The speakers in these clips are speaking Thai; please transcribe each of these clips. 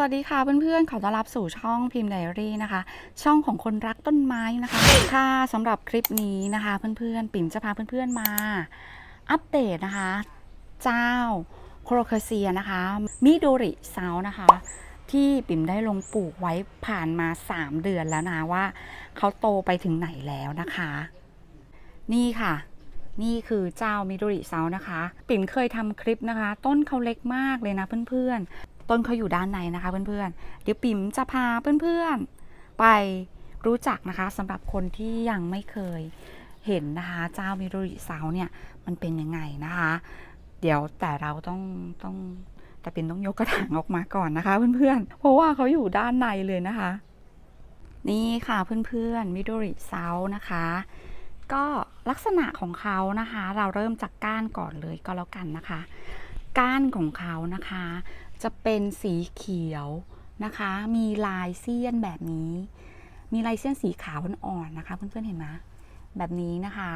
สวัสดีค่ะเพื่อนๆ ขอต้อนรับสู่ช่องพิมพ์ไดอารี่นะคะ ช่องของคนรักต้นไม้นะคะ ค่ะสำหรับคลิปนี้นะคะเพื่อนๆ ปิ่มจะพาเพื่อนๆ มาอัปเดตนะคะ เจ้าโครเคเซียนะคะมิโดริเซานะคะ ที่ปิ่มได้ลงปลูกไว้ผ่านมา 3 เดือนแล้วนะว่าเขาโตไปถึงไหนแล้วนะคะ นี่ค่ะนี่คือเจ้ามิโดริเซานะคะ ปิ่มเคยทำคลิปนะคะ ต้นเขาเล็กมากเลยนะเพื่อนๆ ต้นเขาอยู่ด้านในนะคะเพื่อนๆ เดี๋ยวปิ่มจะพาเพื่อนๆ ไปรู้จักนะคะสำหรับคนที่ยังไม่เคยเห็นนะคะเจ้ามิโดริเซาเนี่ยมันเป็นยังไงนะคะ เดี๋ยวแต่เราต้องต้องแต่เป็นต้องยกกระถางออกมาก่อนนะคะเพื่อนๆ เพราะว่าเขาอยู่ด้านในเลยนะคะ นี่ค่ะเพื่อนๆมิโดริเซานะคะ ก็ลักษณะของเขานะคะ เราเริ่มจากก้านก่อนเลยก็แล้วกันนะคะ ก้านของเขานะคะ จะเป็นสีเขียวนะคะ มีลายเสี้ยนแบบนี้ มีลายเสี้ยนสีขาวอ่อนๆนะคะ เพื่อนๆเห็นไหมแบบนี้นะคะ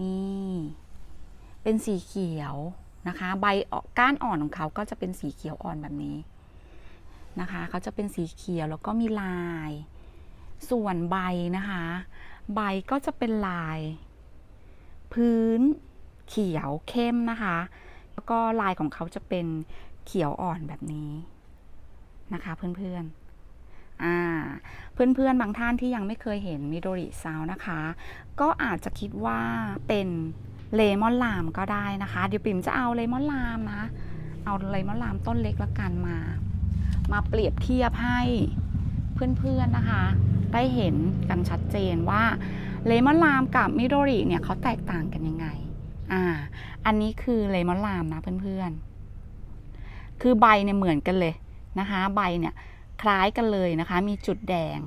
นี่ เป็นสีเขียวนะคะ ใบก้านอ่อนของเขาก็จะเป็นสีเขียวอ่อนแบบนี้นะคะ เขาจะเป็นสีเขียวแล้วก็มีลาย ส่วนใบนะคะ ใบก็จะเป็นลาย พื้นเขียวเข้มนะคะ แล้วก็ลายของเขาจะเป็น เขียวอ่อนแบบนี้นะคะเพื่อนๆอ่าเพื่อนๆบางท่านที่ยังไม่เคยเห็นมิโดริซาวนะคะ ก็อาจจะคิดว่าเป็นเลมอนลามก็ได้นะคะ เดี๋ยวปิ่มจะเอาเลมอนลามนะ เอาเลมอนลามต้นเล็กละกันมา มาเปรียบเทียบให้เพื่อนๆนะคะ ได้เห็นกันชัดเจนว่าเลมอนลามกับมิโดริเนี่ยเขาแตกต่างกันยังไง อ่า อันนี้คือเลมอนลามนะเพื่อนๆ คือใบเนี่ยเหมือนกันเลยนะคะ ใบเนี่ยคล้ายกันเลยนะคะ มีจุดแดง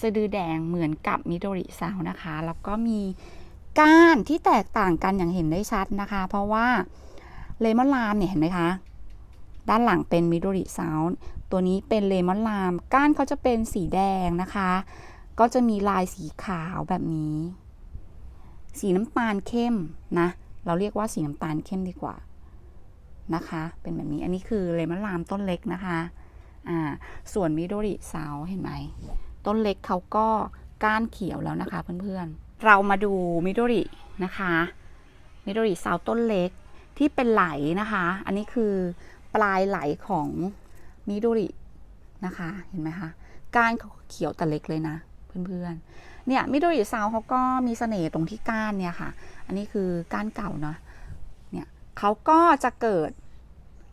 สะดือแดงเหมือนกับมิโดริซาวนะคะ แล้วก็มีก้านที่แตกต่างกันอย่างเห็นได้ชัดนะคะ เพราะว่าเลมอนลามเนี่ยเห็นไหมคะ ด้านหลังเป็นมิโดริซาวตัวนี้เป็นเลมอนลาม ก้านเขาจะเป็นสีแดงนะคะ ก็จะมีลายสีขาวแบบนี้ สีน้ำตาลเข้มนะ เราเรียกว่าสีน้ำตาลเข้มดีกว่า นะคะ เป็นแบบนี้อันนี้คือเลมอนลามต้นเล็กนะคะอ่าส่วนมิโดริซาวเห็นไหมต้นเล็กเขาก็ก้านเขียวแล้วนะคะเพื่อนๆ เรามาดูมิโดรินะคะมิโดริซาวต้นเล็กที่เป็นไหลนะคะ อันนี้คือปลายไหลของมิโดรินะคะเห็นไหมคะก้านเขาเขียวแต่เล็กเลยนะเพื่อนๆเนี่ยมิโดริซาวเขาก็มีเสน่ห์ตรงที่ก้านเนี่ยค่ะ อันนี้คือก้านเก่าเนาะ เขาก็จะเกิด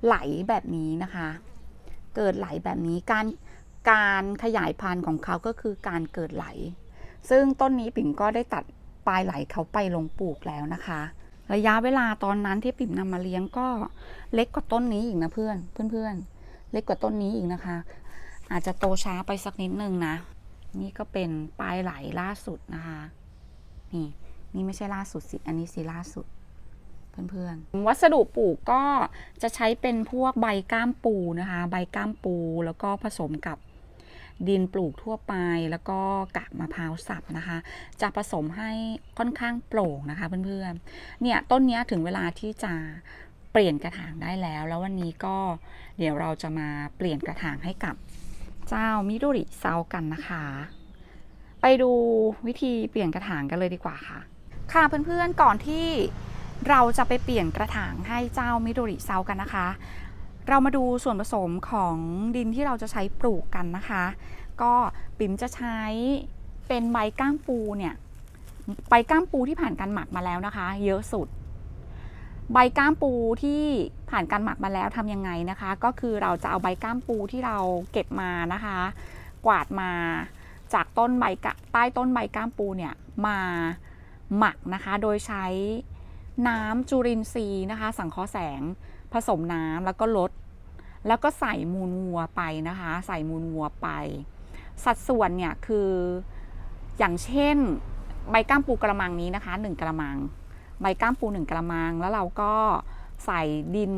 ไหลแบบนี้นะคะ เกิดไหลแบบนี้การการขยายพันธุ์ของเขาก็คือการเกิดไหล ซึ่งต้นนี้ปิ่มก็ได้ตัดปลายไหลเขาไปลงปลูกแล้วนะคะ ระยะเวลาตอนนั้นที่ปิ่มนำมาเลี้ยงก็เล็กกว่าต้นนี้อีกนะเพื่อนเพื่อนๆเล็กกว่าต้นนี้อีกนะคะ อาจจะโตช้าไปสักนิดนึงนะ นี่ก็เป็นปลายไหลล่าสุดนะคะ นี่นี่ไม่ใช่ล่าสุดสิ อันนี้สิล่าสุด เพื่อนๆ วัสดุปลูกก็จะใช้เป็นพวกใบก้ามปูนะคะ ใบก้ามปูแล้วก็ผสมกับดินปลูกทั่วไปแล้วก็กากมะพร้าวสับนะคะ จะผสมให้ค่อนข้างโปร่งนะคะเพื่อนๆ เนี่ยต้นนี้ถึงเวลาที่จะเปลี่ยนกระถางได้แล้ว แล้ววันนี้ก็เดี๋ยวเราจะมาเปลี่ยนกระถางให้กับเจ้ามิโดริเซากันนะคะ ไปดูวิธีเปลี่ยนกระถางกันเลยดีกว่าค่ะ ค่ะเพื่อนๆก่อนที่ เราจะไปเปลี่ยนกระถางให้เจ้ามิโดริเซากันนะคะ เรามาดูส่วนผสมของดินที่เราจะใช้ปลูกกันนะคะ ก็ปิ๋มจะใช้เป็นใบก้ามปูเนี่ยใบก้ามปูที่ผ่านการหมักมาแล้วนะคะ เยอะสุด ใบก้ามปูที่ผ่านการหมักมาแล้วทำยังไงนะคะ ก็คือเราจะเอาใบก้ามปูที่เราเก็บมานะคะ กวาดมาจากต้นใบกะใต้ต้นใบก้ามปูเนี่ยมาหมักนะคะ โดยใช้ น้ำจุลินทรีย์นะคะ สังเคราะห์แสงผสมน้ำแล้วก็ลด แล้วก็ใส่มูลวัวไปนะคะ ใส่มูลวัวไป สัดส่วนเนี่ยคืออย่างเช่น ใบก้ามปูกระมังนี้นะคะ 1 กระมัง ใบก้ามปู1กระมัง แล้วเราก็ใส่ดิน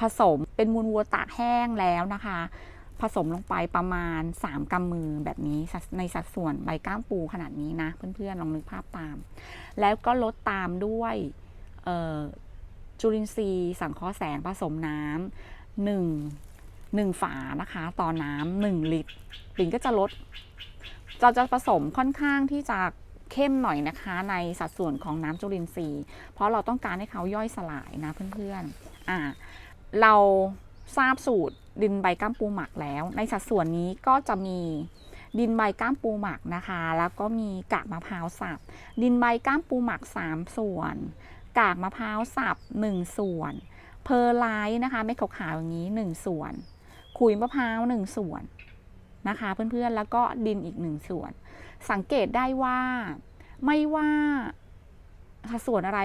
ผสมเป็นมูลวัวตากแห้งแล้วนะคะ ผสมลงไปประมาณ 3กำมือแบบนี้ในสัดส่วนใบก้ามปูขนาดนี้นะ เพื่อนๆลองนึกภาพตาม แล้วก็ลดตามด้วยจุลินทรีย์สังเคราะห์แสงผสมน้หนึ่งหนึ่งฝานะคะ ต่อน้ำหนึ่งลิตรปิ่นก็จะลดเราจะผสมค่อนข้างที่จะเข้มหน่อยนะคะในสัดส่วนของน้ำจุลินทรีย์ เพราะเราต้องการให้เขาย่อยสลายนะเพื่อนๆอ่าเราทราบสูตร ดินใบก้ามปูหมักแล้ว ในสัดส่วนนี้ก็จะมีดินใบก้ามปูหมักนะคะ แล้วก็มีกากมะพร้าวสับ ดินใบก้ามปูหมัก 3 ส่วน กากมะพร้าวสับ 1 ส่วน เพอร์ไลท์นะคะเม็ดขาวๆอย่างนี้ 1 ส่วน ขุยมะพร้าว 1 ส่วนนะคะเพื่อนๆ แล้วก็ดินอีก 1 ส่วน สังเกตได้ว่าไม่ว่าสัดส่วนอะไร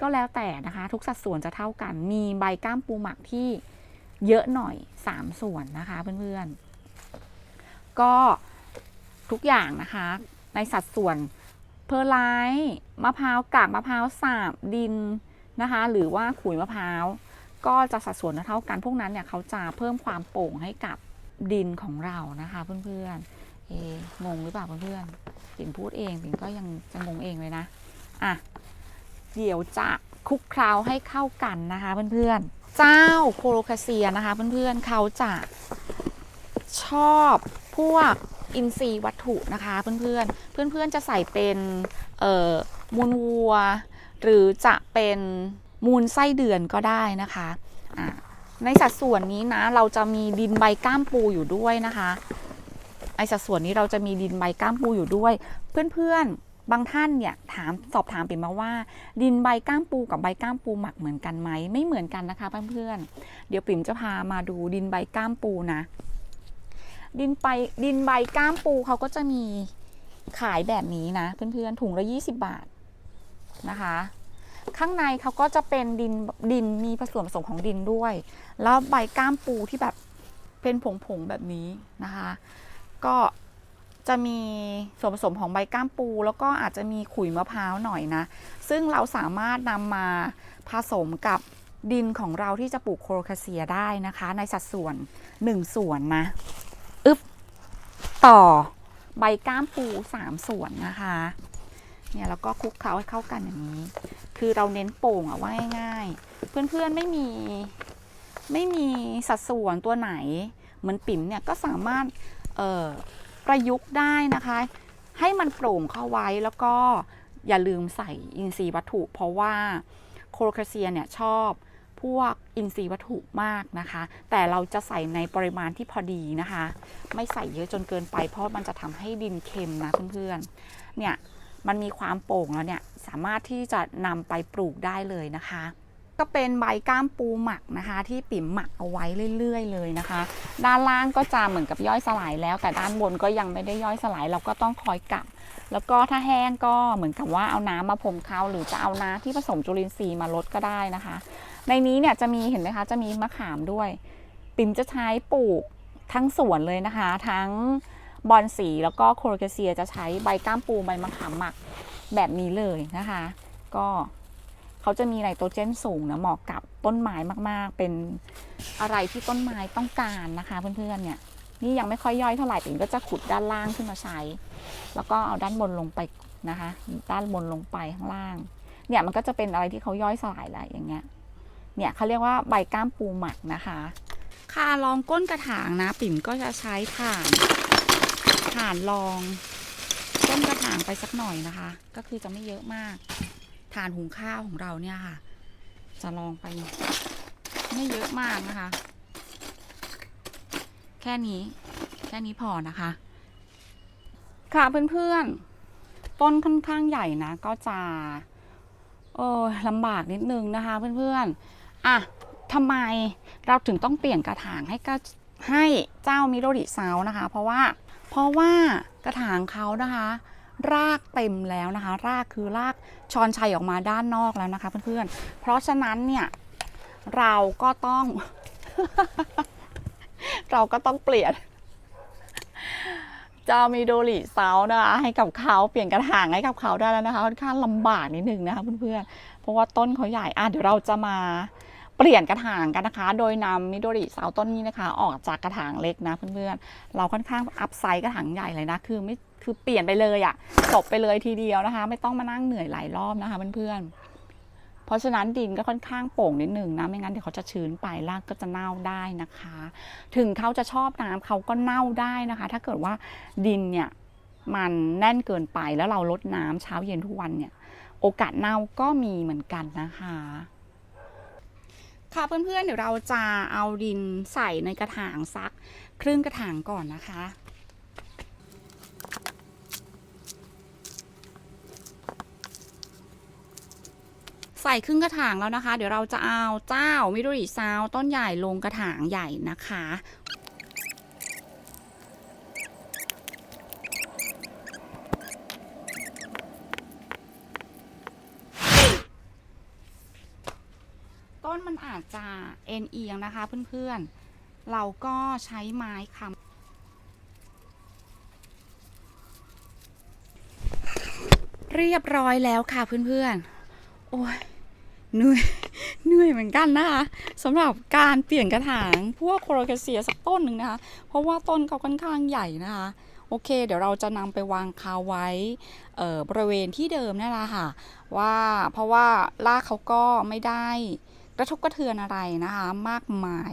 ก็แล้วแต่นะคะ ทุกสัดส่วนจะเท่ากัน มีใบก้ามปูหมักที่ เยอะหน่อย 3 ส่วนนะคะเพื่อนๆ ก็ทุกอย่างนะคะ ในสัดส่วนเพอร์ไลท์มะพร้าวกากมะพร้าวสาบดินนะคะ หรือว่าขุยมะพร้าวก็จะสัดส่วนเท่ากัน พวกนั้นเนี่ยเขาจะเพิ่มความโป่งให้กับดินของเรานะคะเพื่อนๆเอะงงหรือเปล่าเพื่อนๆปิ่นพูดเองปิ่นก็ยังจะงงเองเลยนะอะเดี๋ยวจะคลุกเคล้าให้เข้ากันนะคะเพื่อนๆ เจ้าโคโลคาเซียนะคะเพื่อนๆเขาจะชอบพวกอินทรีย์วัตถุนะคะเพื่อนๆ เพื่อนๆจะใส่เป็นมูลวัว หรือจะเป็นมูลไส้เดือนก็ได้นะคะะในสัดส่วนนี้นะเราจะมีดินใบก้ามปูอยู่ด้วยนะคะในสัดส่วนนี้เราจะมีดินใบก้ามปูอยู่ด้วย เพื่อนๆ บางท่านเนี่ยถามสอบถามปิ่มมาว่า ดินใบก้ามปูกับใบก้ามปูหมักเหมือนกันไหมไม่เหมือนกันนะคะเพื่อนๆเดี๋ยวปิ่มจะพามาดูดินใบก้ามปูนะ ดินไปดินใบก้ามปูเขาก็จะมีขายแบบนี้นะเพื่อนๆถุงละ20 บาทนะคะ ข้างในเขาก็จะเป็นดินดินมีผสมผสมของดินด้วย แล้วใบก้ามปูที่แบบเป็นผงๆแบบนี้นะคะ ก็ จะมีส่วนผสมของใบก้ามปู แล้วก็อาจจะมีขุยมะพร้าวหน่อยนะ ซึ่งเราสามารถนำมาผสมกับดินของเราที่จะปลูกโคโลคาเซียได้นะคะ ในสัดส่วน 1 ส่วนนะอึ๊บต่อใบก้ามปู 3 ส่วนนะคะเนี่ยแล้วก็คลุกเคล้าให้เข้ากันอย่างนี้ คือเราเน้นโป่งอะว่าง่ายๆ เพื่อนๆไม่มีไม่มีสัดส่วนตัวไหน เหมือนปิ๋มเนี่ยก็สามารถเอ่อ ประยุกต์ได้นะคะ ให้มันโปร่งเข้าไว้แล้วก็อย่าลืมใส่อินทรีย์วัตถุ เพราะว่าโคโลคาเซียเนี่ยชอบพวกอินทรีย์วัตถุมากนะคะ แต่เราจะใส่ในปริมาณที่พอดีนะคะ ไม่ใส่เยอะจนเกินไป เพราะมันจะทำให้ดินเค็มนะเพื่อนๆเนี่ยมันมีความโป่งแล้วเนี่ยสามารถที่จะนำไปปลูกได้เลยนะคะ ก็เป็นใบก้ามปูหมักนะคะ ที่ปิ่มหมักเอาไว้เรื่อย ๆ เลยนะคะ ด้านล่างก็จะเหมือนกับย่อยสลายแล้ว แต่ด้านบนก็ยังไม่ได้ย่อยสลาย เราก็ต้องคอยกลับ แล้วก็ถ้าแห้งก็เหมือนกับว่าเอาน้ำมาพรมเขาหรือจะเอาน้ำที่ผสมจุลินทรีย์มาลดก็ได้นะคะ ในนี้เนี่ยจะมีเห็นไหมคะ จะมีมะขามด้วย ปิ่มจะใช้ปลูกทั้งสวนเลยนะคะ ทั้งบอนสีแล้วก็โครเคเซียจะใช้ใบก้ามปูใบมะขามหมักแบบนี้เลยนะคะ ก็ เขาจะมีไนโตรเจนสูงนะเหมาะกับต้นไม้มากๆ เป็นอะไรที่ต้นไม้ต้องการนะคะ เพื่อนๆเนี่ยนี่ยังไม่ค่อยย่อยเท่าไหร่ปิ่มก็จะขุดด้านล่างขึ้นมาใช้ แล้วก็เอาด้านบนลงไปนะคะ ด้านบนลงไปข้างล่าง เนี่ยมันก็จะเป็นอะไรที่เขาย่อยสลายแหละอย่างเงี้ย เนี่ยเขาเรียกว่าใบก้ามปูหมักนะคะ ค่ะรองก้นกระถางนะ ปิ่มก็จะใช้ถ่านถ่านรองก้นกระถางไปสักหน่อยนะคะ ก็คือจะไม่เยอะมาก ถ่านหุงข้าวของเราเนี่ยค่ะ จะลองไป ไม่เยอะมากนะคะ แค่นี้ แค่นี้พอนะคะ ค่ะเพื่อนๆ ต้นค่อนข้างใหญ่นะ ก็จะเออลำบากนิดนึงนะคะ เพื่อนๆ อะทำไมเราถึงต้องเปลี่ยนกระถางให้ก็ให้เจ้ามิโรดิซาวนะคะ เพราะว่าเพราะว่ากระถางเขานะคะ รากเต็มแล้วนะคะ รากคือรากชอนชัยออกมาด้านนอกแล้วนะคะ เพื่อนๆ เพราะฉะนั้นเนี่ยเราก็ต้อง เราก็ต้องเปลี่ยนเจ้ามิโดริเซานะคะให้กับเขาเปลี่ยนกระถางให้กับเขาได้แล้วนะคะค่อนข้างลำบากนิดนึงนะคะเพื่อนๆเพราะว่าต้นเขาใหญ่อะเดี๋ยวเราจะมา เปลี่ยนกระถางกันนะคะ โดยนำมิโดริเซาต้นนี้นะคะ ออกจากกระถางเล็กนะเพื่อนๆ เราค่อนข้างอัพไซส์กระถางใหญ่เลยนะ คือไม่คือเปลี่ยนไปเลยอะ่ะจบไปเลยทีเดียวนะคะ ไม่ต้องมานั่งเหนื่อยหลายรอบนะคะเพื่อนๆเพราะฉะนั้นดินก็ค่อนข้างโป่งนิดหนึ่งนะ ไม่งั้นเดี๋ยวเขาจะชื้นไปรากก็จะเน่าได้นะคะ ถึงเขาจะชอบน้ำเขาก็เน่าได้นะคะ ถ้าเกิดว่าดินเนี่ยมันแน่นเกินไปแล้วเราลดน้ำเช้าเย็นทุกวันเนี่ย โอกาสเน่าก็มีเหมือนกันนะคะ ค่ะเพื่อนๆเดี๋ยวเราจะเอาดินใส่ในกระถางซักครึ่งกระถางก่อนนะคะใส่ครึ่งกระถางแล้วนะคะ เดี๋ยวเราจะเอาเจ้ามิโดริซาวต้นใหญ่ลงกระถางใหญ่นะคะ นมันอาจจะเอ็นเอียงนะคะเพื่อนๆ เราก็ใช้ไม้ค้ำเรียบร้อยแล้วค่ะเพื่อนๆ โอ้ยเหนื่อยเหนื่อยเหมือนกันนะคะสำหรับการเปลี่ยนกระถางพวกโคโรเคเซียสักต้นหนึ่งนะคะ เพราะว่าต้นเขาค่อนข้างใหญ่นะคะ โอเค เดี๋ยวเราจะนำไปวางคาไว้บริเวณที่เดิมนี่แหละค่ะ ว่าเพราะว่ารากเขาก็ไม่ได้ กระทบกระเทือนอะไรนะคะมากมาย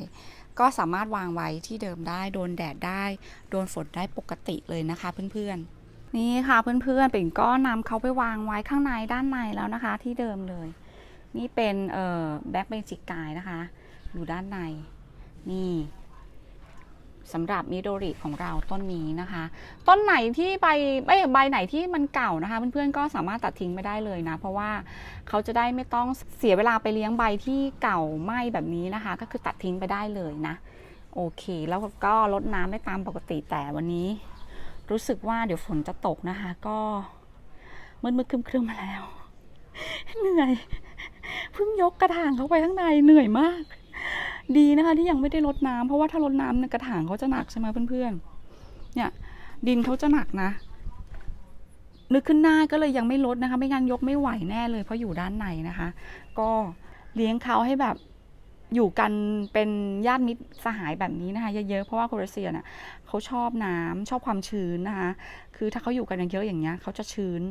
ก็สามารถวางไว้ที่เดิมได้ โดนแดดได้ โดนฝนได้ปกติเลยนะคะเพื่อนๆ นี่ค่ะเพื่อนๆปิ่นก็นำเขาไปวางไว้ข้างในด้านในแล้วนะคะที่เดิมเลย นี่เป็นเอ่อแบ็คเบจิกกายนะคะ อยู่ด้านในนี่ สำหรับมิโดริของเราต้นนี้นะคะ ต้นไหนที่ใบใบใบไหนที่มันเก่านะคะ เพื่อนๆก็สามารถตัดทิ้งไปได้เลยนะ เพราะว่าเขาจะได้ไม่ต้องเสียเวลาไปเลี้ยงใบที่เก่าไหมแบบนี้นะคะ ก็คือตัดทิ้งไปได้เลยนะโอเค แล้วก็ลดน้ำได้ตามปกติแต่วันนี้ รู้สึกว่าเดี๋ยวฝนจะตกนะคะ ก็มืดมืดๆครึมมาแล้ว เหนื่อยเพิ่งยกกระถางเข้าไปข้างในเหนื่อยมาก ดีนะคะที่ยังไม่ได้ลดน้ำเพราะว่าถ้าลดน้ำเนี่ยกระถางเขาจะหนักใช่ไหมเพื่อนๆ เนี่ย ดินเขาจะหนักนะ นึกขึ้นหน้าก็เลยยังไม่ลดนะคะ ไม่งั้นยกไม่ไหวแน่เลย เพราะอยู่ด้านในนะคะ ก็เลี้ยงเขาให้แบบอยู่กันเป็นญาติมิตรสหายแบบนี้นะคะเยอะๆเพราะว่าโครเอเซียเนี่ยเขาชอบน้ำชอบความชื้นนะคะ คือถ้าเขาอยู่กันเยอะๆอย่างเงี้ยเขาจะชื้น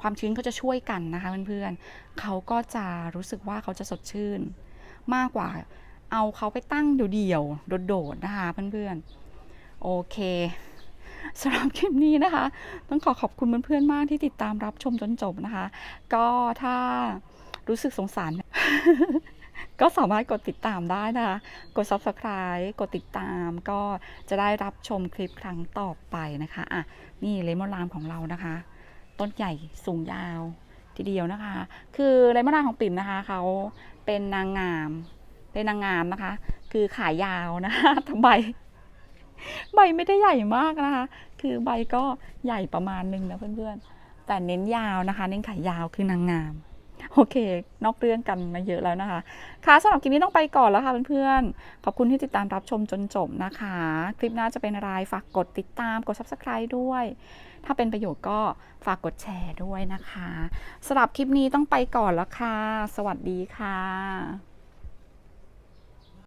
ความชื้นเขาจะช่วยกันนะคะเพื่อนๆเขาก็จะรู้สึกว่าเขาจะสดชื่น มากกว่า เอาเขาไปตั้งเดี่ยวๆโดดๆนะคะเพื่อนๆ โอเคสำหรับคลิปนี้นะคะ ต้องขอขอบคุณเพื่อนๆมากที่ติดตามรับชมจนจบนะคะ ก็ถ้ารู้สึกสงสาร ก็สามารถกดติดตามได้นะคะ กด subscribe กดติดตาม ก็จะได้รับชมคลิปครั้งต่อไปนะคะอะนี่เลมอนรามของเรานะคะ ต้นใหญ่สูงยาวทีเดียวนะคะ คือเลมอนรามของปิ่มนะคะเขาเป็นนางงาม เป็นนางงามนะคะ คือขายาวนะคะแต่ใบใบไม่ได้ใหญ่มากนะคะ คือใบก็ใหญ่ประมาณนึงนะเพื่อนๆ แต่เน้นยาวนะคะ เน้นขายาวคือนางงาม โอเค นอกเรื่องกันมาเยอะแล้วนะคะ ค่ะสำหรับคลิปนี้ต้องไปก่อนแล้วค่ะเพื่อนๆ ขอบคุณที่ติดตามรับชมจนจบนะคะ คลิปหน้าจะเป็นอะไรฝากกดติดตามกด subscribe ด้วย ถ้าเป็นประโยชน์ก็ฝากกดแชร์ด้วยนะคะสำหรับคลิปนี้ต้องไปก่อนแล้วค่ะ สวัสดีค่ะ